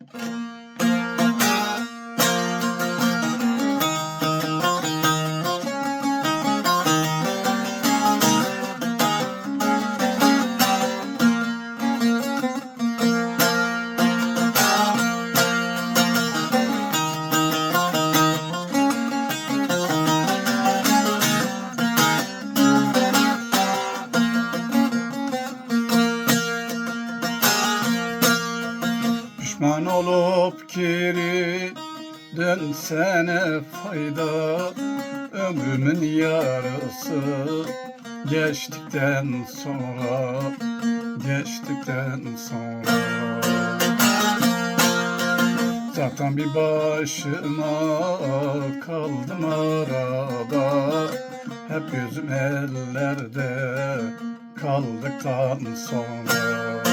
Música Pişman olup geri dönsene fayda. Ömrümün yarısı geçtikten sonra Geçtikten sonra. Zaten bir başıma kaldım arada. Hep gözüm ellerde kaldıktan sonra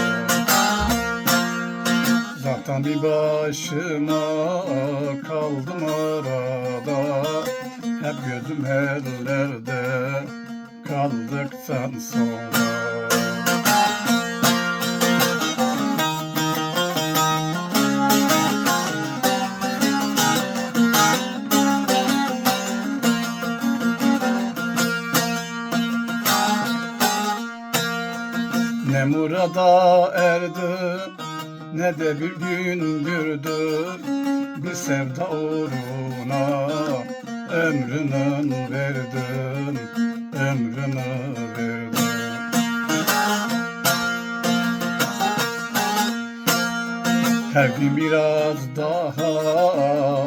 Zaten bir başıma kaldım arada. Hep gözüm ellerde kaldıktan sonra. Ne murada erdim ne de bir gün gördüm Bir sevda uğruna. Ömrümü verdim Ömrümü verdim Her gün biraz daha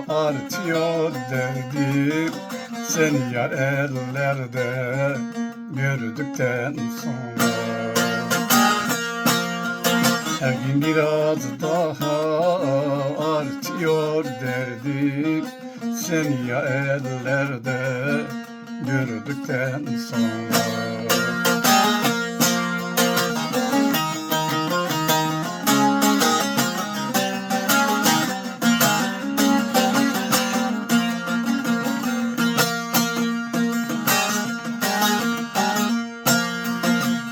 artıyor derdim. Seni yar ellerde gördükten sonra her gün biraz daha artıyor derdim. Seni ya ellerde gördükten sonra.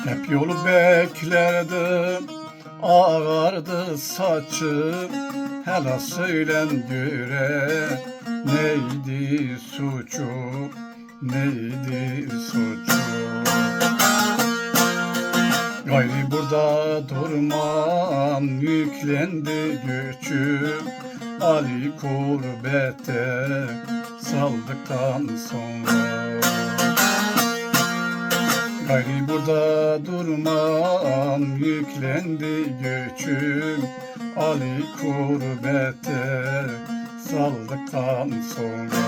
Hep yolu beklerdim Ağardı saçım Hele söylen göre Neydi suçu Neydi suçu? Gayri burada durmam Yüklendi gücüm Ali kurbette Saldıktan sonra. Gayri burada durmam. Yüklendi göçüm Ali kurbette saldıktan sonra